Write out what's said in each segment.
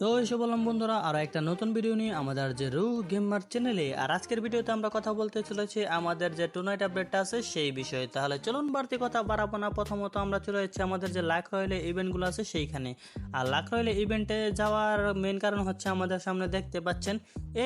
তো এসে বললাম বন্ধুরা আরও একটা নতুন ভিডিও নিয়ে আমাদের যে রু গেমার চ্যানেলে আর আজকের ভিডিওতে আমরা কথা বলতে চলেছি, আমাদের যে টুনাইট আপডেটটা আছে সেই বিষয়ে। তাহলে চলুন বাড়তি কথা বাড়াবো না, প্রথমত আমরা চলে যাচ্ছি আমাদের যে লাখ রয়েলে ইভেন্টগুলো আছে সেইখানে। আর লাখ রয়েলে ইভেন্টে যাওয়ার মেন কারণ হচ্ছে আমাদের সামনে দেখতে পাচ্ছেন,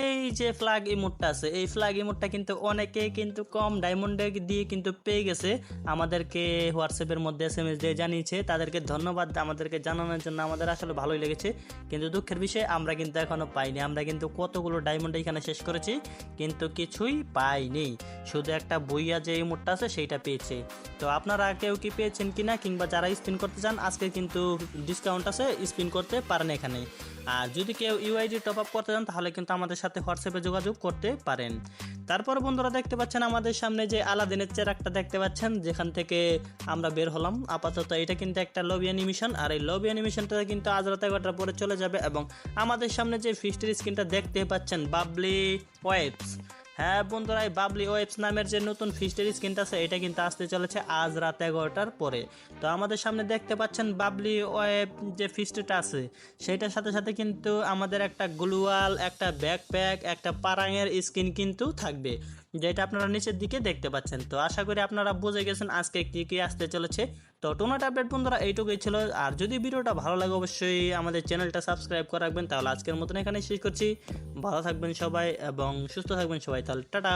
এই যে ফ্ল্যাগ ইমোটটা আছে। এই ফ্ল্যাগ ইমোটটা কিন্তু অনেকে কিন্তু কম ডায়মন্ডে দিয়ে কিন্তু পেয়ে গেছে। আমাদেরকে হোয়াটসঅ্যাপের মধ্যে এস এম এস দিয়ে জানিয়েছে। তাদেরকে ধন্যবাদ, আমাদেরকে জানানোর জন্য আমাদের আসলে ভালোই লেগেছে। কিন্তু দুঃখের বিষয়, আমরা কিন্তু এখনও পাইনি। আমরা কিন্তু কতগুলো ডায়মন্ড এখানে শেষ করেছি, কিন্তু কিছুই পাইনি। শুধু একটা বইয়া যে ইমোটটা আছে, সেইটা পেয়েছে। তো আপনারা কেউ কি পেয়েছেন কিনা, কিংবা যারা স্পিন করতে চান, আজকে কিন্তু ডিসকাউন্ট আছে স্পিন করতে পারেন এখানে। আর যদি কেউ ইউআইডি টপ আপ করতে চান, তাহলে কিন্তু আমাদের সাথে হোয়াটসঅ্যাপে যোগাযোগ করতে পারেন। তারপর বন্ধুরা দেখতে পাচ্ছেন আমাদের সামনে যে আলাদিনের চেরাকটা দেখতে পাচ্ছেন, যেখান থেকে আমরা বের হলাম। আপাতত এটা কিন্তু একটা লবি অ্যানিমেশন আর এই লবি অ্যানিমেশনটা কিন্তু আজ রাত এগারোটার পরে চলে যাবে এবং আমাদের সামনে যে ফিস্টের স্ক্রিনটা দেখতে পাচ্ছেন বাবলি ওয়েবস হ্যাঁ বন্ধুরা, এই বাবলি ওয়েবস নামের যে নতুন ফিস্টের স্ক্রিনটা আছে, এটা কিন্তু আসতে চলেছে আজ রাত এগারোটার পরে। তো আমাদের সামনে দেখতে পাচ্ছেন বাবলি ওয়েব যে ফিস্টটা আছে, সেইটার সাথে সাথে কিন্তু আমাদের একটা গ্লুয়াল, একটা ব্যাকপ্যাক একটা পারাঙের স্কিন কিন্তু থাকবে, যেটা আপনারা নিচের দিকে দেখতে পাচ্ছেন। তো আশা করি আপনারা বুঝে গেছেন আজকে কী কী আসতে চলেছে। তো টোনাট আপডেট বন্ধুরা, এইটুকুই ছিল। আর যদি ভিডিওটা ভালো লাগে, অবশ্যই আমাদের চ্যানেলটা সাবস্ক্রাইব করে রাখবেন। তাহলে আজকের মতন এখানে শেষ করছি। ভালো থাকবেন সবাই এবং সুস্থ থাকবেন সবাই। তাহলে টাটা।